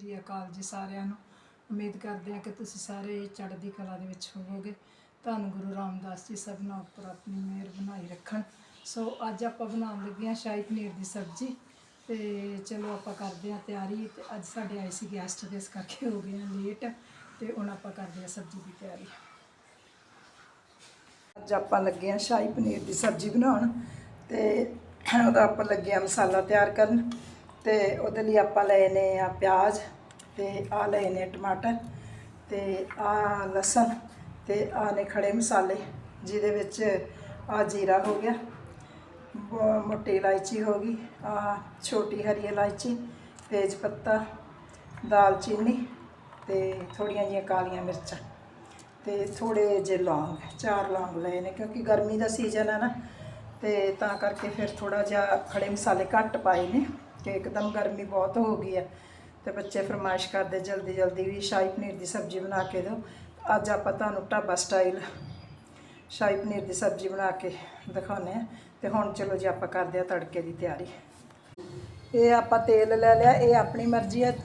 ਸ੍ਰੀ ਅਕਾਲ ਜੀ ਸਾਰਿਆਂ ਨੂੰ। ਉਮੀਦ ਕਰਦੇ ਹਾਂ ਕਿ ਤੁਸੀਂ ਸਾਰੇ ਚੜ੍ਹਦੀ ਕਲਾ ਦੇ ਵਿੱਚ ਹੋਵੋਗੇ। ਤੁਹਾਨੂੰ ਗੁਰੂ ਰਾਮਦਾਸ ਜੀ ਸਭਨਾਂ ਉੱਪਰ ਆਪਣੀ ਮਿਹਰ ਬਣਾਈ ਰੱਖਣ। ਸੋ ਅੱਜ ਆਪਾਂ ਬਣਾਉਣ ਲੱਗੇ ਹਾਂ ਸ਼ਾਹੀ ਪਨੀਰ ਦੀ ਸਬਜ਼ੀ। ਤੇ ਚਲੋ ਆਪਾਂ ਕਰਦੇ ਹਾਂ ਤਿਆਰੀ। ਤੇ ਅੱਜ ਸਾਡੇ ਆਏ ਸੀ ਗੈਸਟ ਦੇ ਇਸ ਕਰਕੇ ਹੋ ਗਏ ਹਾਂ ਲੇਟ ਤੇ ਹੁਣ ਆਪਾਂ ਕਰਦੇ ਹਾਂ ਸਬਜ਼ੀ ਦੀ ਤਿਆਰੀ। ਅੱਜ ਆਪਾਂ ਲੱਗੇ ਹਾਂ ਸ਼ਾਹੀ ਪਨੀਰ ਦੀ ਸਬਜ਼ੀ ਬਣਾਉਣ। ਤੇ ਉਹਦਾ ਆਪਾਂ ਲੱਗੇ ਹਾਂ ਮਸਾਲਾ ਤਿਆਰ ਕਰਨ। ਤੇ ਉਹਦੇ ਲਈ ਆਪਾਂ ਲਏ ਨੇ ਆ ਪਿਆਜ਼ ਤੇ ਆ ਲਏ ਨੇ ਟਮਾਟਰ ਤੇ ਆ ਲਸਣ ਤੇ ਆ ਨੇ ਖੜੇ ਮਸਾਲੇ, ਜਿਹਦੇ ਵਿੱਚ ਆ ਜੀਰਾ ਹੋ ਗਿਆ ਮੋਟੀ ਇਲਾਇਚੀ ਹੋ ਗਈ ਆ ਛੋਟੀ ਹਰੀ ਇਲਾਇਚੀ, ਤੇਜ ਪੱਤਾ, ਦਾਲਚੀਨੀ ਤੇ ਥੋੜੀਆਂ ਜਿਹੀਆਂ ਕਾਲੀਆਂ ਮਿਰਚਾਂ ਤੇ ਥੋੜੇ ਜਿਹੇ ਲੌਂਗ, ਚਾਰ ਲੌਂਗ ਲਏ ਨੇ ਕਿਉਂਕਿ ਗਰਮੀ ਦਾ ਸੀਜ਼ਨ ਹੈ ਨਾ ਤੇ ਤਾਂ ਕਰਕੇ ਫਿਰ ਥੋੜਾ ਜਿਹਾ ਖੜੇ ਮਸਾਲੇ ਘੱਟ ਪਾਏ ਨੇ। ਕਿ ਇੱਕਦਮ ਗਰਮੀ ਬਹੁਤ ਹੋ ਗਈ ਹੈ ਤੇ ਬੱਚੇ ਫਰਮਾਇਸ਼ ਕਰਦੇ ਜਲਦੀ ਜਲਦੀ ਵੀ ਸ਼ਾਹੀ ਪਨੀਰ ਦੀ ਸਬਜ਼ੀ ਬਣਾ ਕੇ ਦਿਓ। ਅੱਜ ਆਪਾਂ ਤੁਹਾਨੂੰ ਢਾਬਾ ਸਟਾਈਲ ਸ਼ਾਹੀ ਪਨੀਰ ਦੀ ਸਬਜ਼ੀ ਬਣਾ ਕੇ ਦਿਖਾਉਂਦੇ ਆ ਤੇ ਹੁਣ ਚਲੋ ਜੀ ਆਪਾਂ ਕਰਦੇ ਆ ਤੜਕੇ ਦੀ ਤਿਆਰੀ। ਇਹ ਆਪਾਂ ਤੇਲ ਲੈ ਲਿਆ, ਇਹ ਆਪਣੀ ਮਰਜ਼ੀ ਹੈ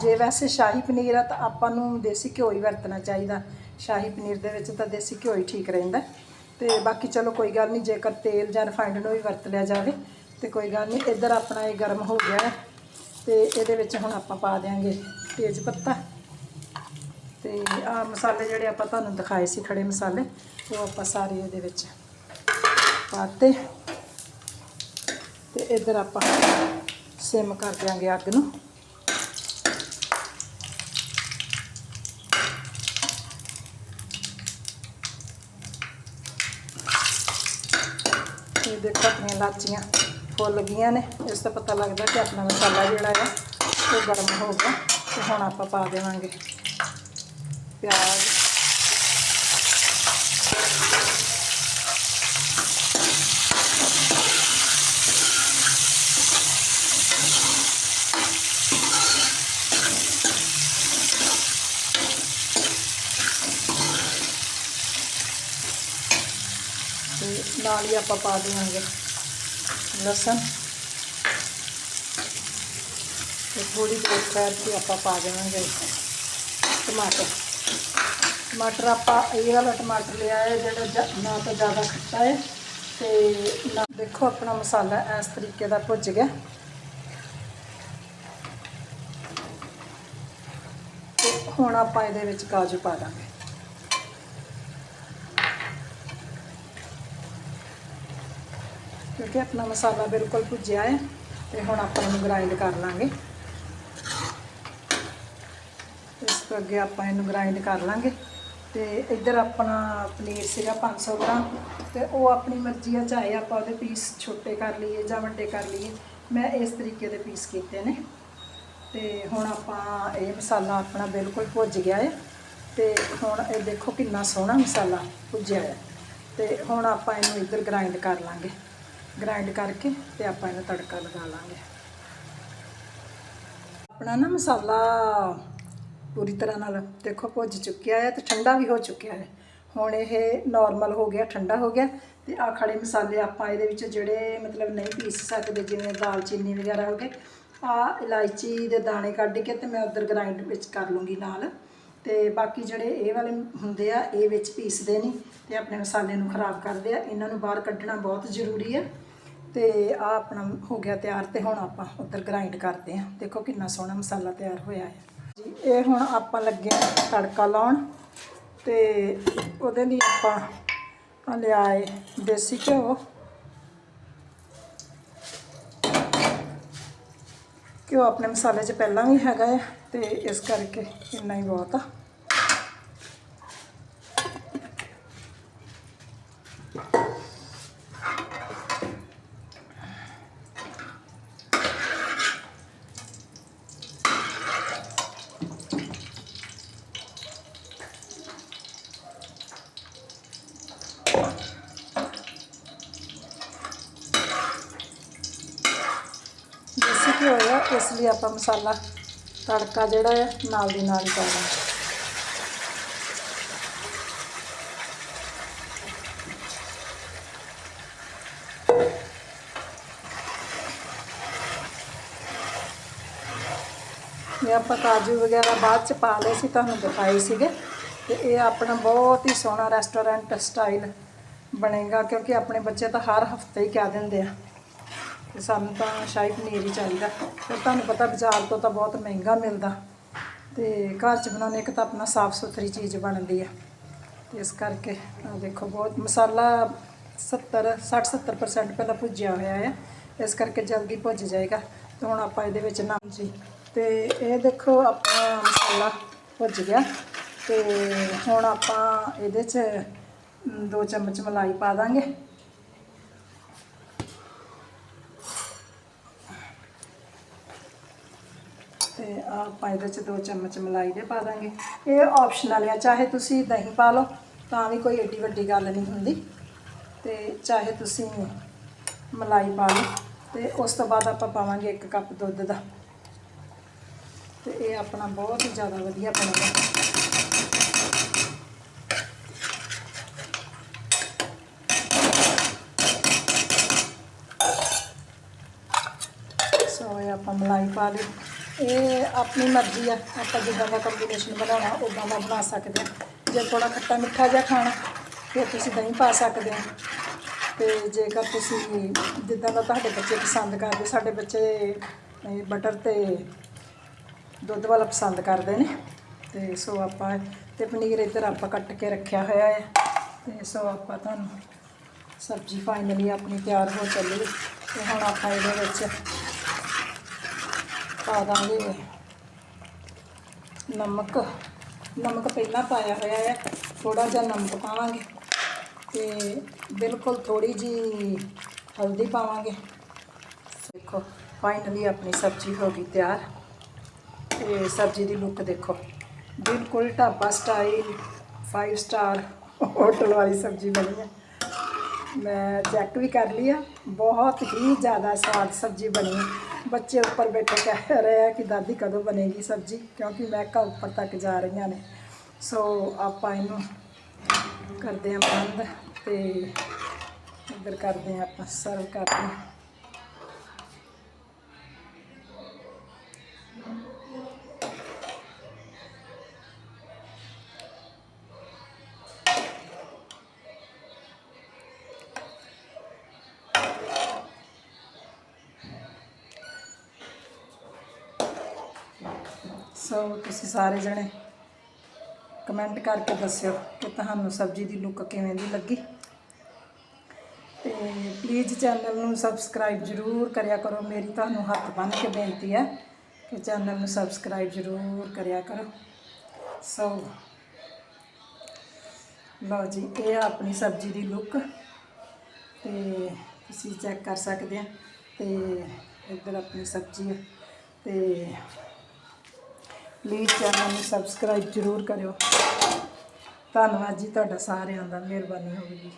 ਜੇ ਵੈਸੇ ਸ਼ਾਹੀ ਪਨੀਰ ਆ ਤਾਂ ਆਪਾਂ ਨੂੰ ਦੇਸੀ ਘਿਓ ਹੀ ਵਰਤਣਾ ਚਾਹੀਦਾ। ਸ਼ਾਹੀ ਪਨੀਰ ਦੇ ਵਿੱਚ ਤਾਂ ਦੇਸੀ ਘਿਓ ਹੀ ਠੀਕ ਰਹਿੰਦਾ। ਤੇ ਬਾਕੀ ਚਲੋ ਕੋਈ ਗੱਲ ਨਹੀਂ, ਜੇਕਰ ਤੇਲ ਜਾਂ ਰਿਫਾਈਂਡ ਨੂੰ ਵੀ ਵਰਤ ਲਿਆ ਜਾਵੇ ਤੇ ਕੋਈ ਗੱਲ ਨਹੀਂ, ਇੱਧਰ ਆਪਣਾ ਇਹ ਗਰਮ ਹੋ ਗਿਆ ਹੈ ਤੇ ਇਹਦੇ ਵਿੱਚ ਹੁਣ ਆਪਾਂ ਪਾ ਦਿਆਂਗੇ ਤੇਜ ਪੱਤਾ। ਤੇ ਆ ਮਸਾਲੇ ਜਿਹੜੇ ਆਪਾਂ ਤੁਹਾਨੂੰ ਦਿਖਾਏ ਸੀ ਖੜੇ ਮਸਾਲੇ, ਉਹ ਆਪਾਂ ਸਾਰੇ ਇਹਦੇ ਵਿੱਚ ਪਾਤੇ। ਤੇ ਇੱਧਰ ਆਪਾਂ ਸਿਮ ਕਰ ਦਿਆਂਗੇ ਅੱਗ ਨੂੰ। ਇਹ ਦੇਖੋ ਆਪਣੀਆਂ ਲਾਚੀਆਂ। ਫੁੱਲ ਗਈਆਂ ਨੇ, ਇਸ ਤੋਂ ਪਤਾ ਲੱਗਦਾ ਕਿ ਆਪਣਾ ਮਸਾਲਾ ਜਿਹੜਾ ਹੈ ਉਹ ਗਰਮ ਹੋ ਗਿਆ ਤੇ ਹੁਣ ਆਪਾਂ ਪਾ ਦੇਵਾਂਗੇ ਪਿਆਜ਼। ਨਾਲ ਹੀ ਆਪਾਂ ਪਾ ਦੇਵਾਂਗੇ ਲਸਣ। ਤੇ ਥੋੜੀ ਦੇਰ ਠਹਿਰ ਆਪਾਂ ਪਾ ਦੇਵਾਂਗੇ ਟਮਾਟਰ। ਟਮਾਟਰ ਆਪਾਂ ਇਹ ਵਾਲਾ ਟਮਾਟਰ ਲਿਆ ਹੈ, ਜਿਹੜਾ ਨਾ ਤਾਂ ਜ਼ਿਆਦਾ ਖੱਟਾ ਹੈ ਤੇ ਨਾ ਦੇਖੋ ਆਪਣਾ ਮਸਾਲਾ ਇਸ ਤਰੀਕੇ ਦਾ ਭੁੱਜ ਗਿਆ। ਤੇ ਹੁਣ ਆਪਾਂ ਇਹਦੇ ਵਿੱਚ ਕਾਜੂ ਪਾ ਦਾਂਗੇ। ਕਿਉਂਕਿ ਆਪਣਾ ਮਸਾਲਾ ਬਿਲਕੁਲ ਭੁੱਜਿਆ ਹੈ ਤੇ ਹੁਣ ਆਪਾਂ ਇਹਨੂੰ ਗ੍ਰਾਈਂਡ ਕਰ ਲਾਂਗੇ। ਇਸ ਤੋਂ ਅੱਗੇ ਆਪਾਂ ਇਹਨੂੰ ਗ੍ਰਾਈਂਡ ਕਰ ਲਾਂਗੇ ਤੇ ਇੱਧਰ ਆਪਣਾ ਪਨੀਰ ਸੀਗਾ 500 ਗ੍ਰਾਮ ਤੇ ਉਹ ਆਪਣੀ ਮਰਜ਼ੀ ਆ, ਚਾਹੇ ਆਪਾਂ ਉਹਦੇ ਪੀਸ ਛੋਟੇ ਕਰ ਲਈਏ ਜਾਂ ਵੱਡੇ ਕਰ ਲਈਏ, ਮੈਂ ਇਸ ਤਰੀਕੇ ਦੇ ਪੀਸ ਕੀਤੇ ਨੇ। ਤੇ ਹੁਣ ਆਪਾਂ ਇਹ ਮਸਾਲਾ ਆਪਣਾ ਬਿਲਕੁਲ ਭੁੱਜ ਗਿਆ ਹੈ ਤੇ ਹੁਣ ਇਹ ਦੇਖੋ ਕਿੰਨਾ ਸੋਹਣਾ ਮਸਾਲਾ ਭੁੱਜਿਆ ਹੈ। ਤੇ ਹੁਣ ਆਪਾਂ ਇਹਨੂੰ ਇੱਧਰ ਗ੍ਰਾਈਂਡ ਕਰ ਲਾਂਗੇ। ਗ੍ਰਾਈਂਡ ਕਰਕੇ ਤੇ ਆਪਾਂ ਇਹਦਾ ਤੜਕਾ ਲਗਾ ਲਾਂਗੇ। ਆਪਣਾ ਨਾ ਮਸਾਲਾ ਪੂਰੀ ਤਰ੍ਹਾਂ ਨਾਲ ਦੇਖੋ ਭੁੱਜ ਚੁੱਕਿਆ ਹੈ ਤੇ ਠੰਡਾ ਵੀ ਹੋ ਚੁੱਕਿਆ ਹੈ। ਹੁਣ ਇਹ ਨਾਰਮਲ ਹੋ ਗਿਆ, ਠੰਡਾ ਹੋ ਗਿਆ ਤੇ ਆ ਖੜੇ ਮਸਾਲੇ ਆਪਾਂ ਇਹਦੇ ਵਿੱਚ ਜਿਹੜੇ ਮਤਲਬ ਨਹੀਂ ਪੀਸ ਸਕਦੇ, ਜਿਵੇਂ ਦਾਲਚੀਨੀ ਵਗੈਰਾ ਹੋ ਗਏ ਆ ਇਲਾਇਚੀ ਦੇ ਦਾਣੇ ਕੱਢ ਕੇ ਤੇ ਮੈਂ ਉਧਰ ਗ੍ਰਾਈਂਡ ਵਿੱਚ ਕਰ ਲੂੰਗੀ ਨਾਲ। ਤੇ ਬਾਕੀ ਜਿਹੜੇ ਇਹ ਵਾਲੇ ਹੁੰਦੇ ਆ, ਇਹ ਵਿੱਚ ਪੀਸਦੇ ਨਹੀਂ ਤੇ ਆਪਣੇ ਮਸਾਲੇ ਨੂੰ ਖਰਾਬ ਕਰਦੇ ਆ। ਇਹਨਾਂ ਨੂੰ ਬਾਹਰ ਕੱਢਣਾ ਬਹੁਤ ਜ਼ਰੂਰੀ ਆ। ਤੇ ਆ ਆਪਣਾ ਹੋ ਗਿਆ ਤਿਆਰ ਤੇ ਹੁਣ ਆਪਾਂ ਉੱਧਰ ਗ੍ਰਾਈਂਡ ਕਰਦੇ ਆ। ਦੇਖੋ ਕਿੰਨਾ ਸੋਹਣਾ ਮਸਾਲਾ ਤਿਆਰ ਹੋਇਆ ਹੈ ਜੀ, ਇਹ ਹੁਣ ਆਪਾਂ ਲੱਗੇ ਆ ਤੜਕਾ ਲਾਉਣ। ਤੇ ਉਹਦੇ ਲਈ ਆਪਾਂ ਲਿਆਏ ਦੇਸੀ ਘਿਓ। ਘਿਓ ਆਪਣੇ ਮਸਾਲੇ 'ਚ ਪਹਿਲਾਂ ਵੀ ਹੈਗਾ ਹੈ ਤੇ ਇਸ ਕਰਕੇ ਇੰਨਾ ਹੀ ਬਹੁਤ ਆ। ਦੇਸੀ ਆ, ਇਸ ਲਈ ਆਪਾਂ ਮਸਾਲਾ ਤੜਕਾ ਜਿਹੜਾ ਹੈ ਨਾਲ ਦੀ ਨਾਲ ਹੀ ਪਾਉਣਾ ਦਾਂਗੇ ਇਹ ਆਪਾਂ ਕਾਜੂ ਵਗੈਰਾ ਬਾਅਦ ਚ ਪਾ ਲਏ ਸੀ, ਤੁਹਾਨੂੰ ਦਿਖਾਏ ਸੀਗੇ। ਤੇ ਇਹ ਆਪਣਾ ਬਹੁਤ ਹੀ ਸੋਹਣਾ ਰੈਸਟੋਰੈਂਟ ਸਟਾਈਲ ਬਣੇਗਾ, ਕਿਉਂਕਿ ਆਪਣੇ ਬੱਚੇ ਤਾਂ ਹਰ ਹਫ਼ਤੇ ਹੀ ਕਹਿ ਦਿੰਦੇ ਆ। ਤੇ ਸਾਨੂੰ ਤਾਂ ਸ਼ਾਹੀ ਪਨੀਰ ਹੀ ਚਾਹੀਦਾ। ਫਿਰ ਤੁਹਾਨੂੰ ਪਤਾ ਬਾਜ਼ਾਰ ਤੋਂ ਤਾਂ ਬਹੁਤ ਮਹਿੰਗਾ ਮਿਲਦਾ। ਤੇ ਘਰ ਚ ਬਣਾਉਣੇ ਇੱਕ ਤਾਂ ਆਪਣਾ ਸਾਫ਼ ਸੁਥਰੀ ਚੀਜ਼ ਬਣਦੀ ਆ। ਤੇ ਇਸ ਕਰਕੇ ਦੇਖੋ ਬਹੁਤ ਮਸਾਲਾ 70 60 70% ਪਹਿਲਾਂ ਭੁੱਜਿਆ ਹੋਇਆ ਹੈ ਇਸ ਕਰਕੇ ਜਲਦੀ ਭੁੱਜ ਜਾਏਗਾ। ਤੇ ਹੁਣ ਆਪਾਂ ਇਹਦੇ ਵਿੱਚ ਨਾਮ ਜੀ। ਤੇ ਇਹ ਦੇਖੋ ਆਪਣਾ ਮਸਾਲਾ ਭੁੱਜ ਗਿਆ। ਤੇ ਹੁਣ ਆਪਾਂ ਇਹਦੇ 'ਚ ਦੋ ਚਮਚ ਮਲਾਈ ਪਾ ਦਾਂਗੇ। ਤੇ ਆਪਾਂ ਇਹਦੇ 'ਚ ਦੋ ਚਮਚ ਮਲਾਈ ਦੇ ਪਾ ਦਾਂਗੇ। ਇਹ ਆਪਸ਼ਨਲ ਆ, ਚਾਹੇ ਤੁਸੀਂ ਦਹੀਂ ਪਾ ਲਓ, ਤਾਂ ਵੀ ਕੋਈ ਏਡੀ ਵੱਡੀ ਗੱਲ ਨਹੀਂ ਹੁੰਦੀ। ਤੇ ਚਾਹੇ ਤੁਸੀਂ ਮਲਾਈ ਪਾ ਲਓ, ਤੇ ਉਸ ਤੋਂ ਬਾਅਦ ਆਪਾਂ ਪਾਵਾਂਗੇ 1 ਕੱਪ ਦੁੱਧ ਦਾ। ਤੇ ਇਹ ਆਪਣਾ ਬਹੁਤ ਹੀ ਜ਼ਿਆਦਾ ਵਧੀਆ ਬਣੇਗਾ। ਸੋ ਇਹ ਆਪਾਂ ਮਲਾਈ ਪਾ ਲਈ। ਇਹ ਆਪਣੀ ਮਰਜ਼ੀ ਆ ਆਪਾਂ ਜਿੱਦਾਂ ਦਾ ਕੰਬੀਨੇਸ਼ਨ ਬਣਾਉਣਾ ਉਦਾਂ ਦਾ ਬਣਾ ਸਕਦੇ ਹਾਂ ਜੇ ਥੋੜਾ ਖੱਟਾ ਮਿੱਠਾ ਜਿਹਾ ਖਾਣਾ, ਫਿਰ ਤੁਸੀਂ ਦਹੀਂ ਪਾ ਸਕਦੇ ਹੋ ਤੇ ਜੇਕਰ ਤੁਸੀਂ ਜਿੱਦਾਂ ਦਾ ਤੁਹਾਡੇ ਬੱਚੇ ਪਸੰਦ ਕਰਦੇ, ਸਾਡੇ ਬੱਚੇ ਬਟਰ ਤੇ ਦੁੱਧ ਵਾਲਾ ਪਸੰਦ ਕਰਦੇ ਨੇ। ਤੇ ਸੋ ਆਪਾਂ ਤੇ ਪਨੀਰ ਇੱਧਰ ਆਪਾਂ ਕੱਟ ਕੇ ਰੱਖਿਆ ਹੋਇਆ ਹੈ ਤੇ ਸੋ ਆਪਾਂ ਤੁਹਾਨੂੰ ਸਬਜ਼ੀ ਫਾਈਨਲੀ ਆਪਣੀ ਤਿਆਰ ਹੋ ਚੱਲੀ। ਤੇ ਹੁਣ ਆਪਾਂ ਇਹਦੇ ਵਿੱਚ ਪਾ ਦਾਂਗੇ। ਨਮਕ ਨਮਕ ਪਹਿਲਾਂ ਪਾਇਆ ਹੋਇਆ ਹੈ। ਥੋੜਾ ਜਿਹਾ ਨਮਕ ਪਾਵਾਂਗੇ ਤੇ ਬਿਲਕੁਲ ਥੋੜੀ ਜੀ ਹਲਦੀ ਪਾਵਾਂਗੇ। ਦੇਖੋ ਫਾਈਨਲੀ ਆਪਣੀ ਸਬਜ਼ੀ ਹੋ ਗਈ ਤਿਆਰ। ਤੇ ਸਬਜ਼ੀ ਦੀ ਲੁੱਕ ਦੇਖੋ। ਬਿਲਕੁਲ ਢਾਬਾ ਸਟਾਈਲ 5 ਸਟਾਰ ਹੋਟਲ ਵਾਲੀ ਸਬਜ਼ੀ ਬਣੀ ਹੈ। ਮੈਂ ਚੈੱਕ ਵੀ ਕਰ ਲਈ ਆ। ਬਹੁਤ ਹੀ ਜ਼ਿਆਦਾ ਸਵਾਦ ਸਬਜ਼ੀ ਬਣੀ। ਬੱਚੇ ਉੱਪਰ ਬੈਠੇ ਕਹਿ ਰਹੇ ਆ ਕਿ ਦਾਦੀ ਕਦੋਂ ਬਣੇਗੀ ਸਬਜ਼ੀ, ਕਿਉਂਕਿ ਮਹਿਕਾਂ ਉੱਪਰ ਤੱਕ ਜਾ ਰਹੀਆਂ ਨੇ। ਸੋ ਆਪਾਂ ਇਹਨੂੰ ਕਰਦੇ ਹਾਂ ਬੰਦ ਤੇ ਇੱਧਰ ਕਰਦੇ ਹਾਂ ਆਪਾਂ, ਸਰਵ ਕਰਦੇ ਹਾਂ। ਸੋ ਤੁਸੀਂ ਸਾਰੇ ਜਣੇ ਕਮੈਂਟ ਕਰਕੇ ਦੱਸਿਓ ਕਿ ਤੁਹਾਨੂੰ ਸਬਜ਼ੀ ਦੀ ਲੁੱਕ ਕਿਵੇਂ ਦੀ ਲੱਗੀ। ਤੇ ਪਲੀਜ਼ ਚੈਨਲ ਨੂੰ ਸਬਸਕ੍ਰਾਈਬ ਜ਼ਰੂਰ ਕਰਿਆ ਕਰੋ। ਮੇਰੀ ਤੁਹਾਨੂੰ ਹੱਥ ਬੰਨ੍ਹ ਕੇ ਬੇਨਤੀ ਹੈ ਕਿ ਚੈਨਲ ਨੂੰ ਸਬਸਕ੍ਰਾਈਬ ਜ਼ਰੂਰ ਕਰਿਆ ਕਰੋ। ਸੋ ਲਓ ਜੀ, ਇਹ ਆ ਆਪਣੀ ਸਬਜ਼ੀ ਦੀ ਲੁੱਕ ਤੇ ਤੁਸੀਂ ਚੈੱਕ ਕਰ ਸਕਦੇ ਆ। ਤੇ ਇੱਧਰ ਆਪਣੀ ਸਬਜ਼ੀ ਹੈ। ਤੇ ਪਲੀਜ਼ ਚੈਨਲ ਨੂੰ ਸਬਸਕ੍ਰਾਈਬ ਜ਼ਰੂਰ ਕਰਿਓ। ਧੰਨਵਾਦ ਜੀ ਤੁਹਾਡਾ ਸਾਰਿਆਂ ਦਾ ਮਿਹਰਬਾਨੀ ਹੋਵੇਗੀ।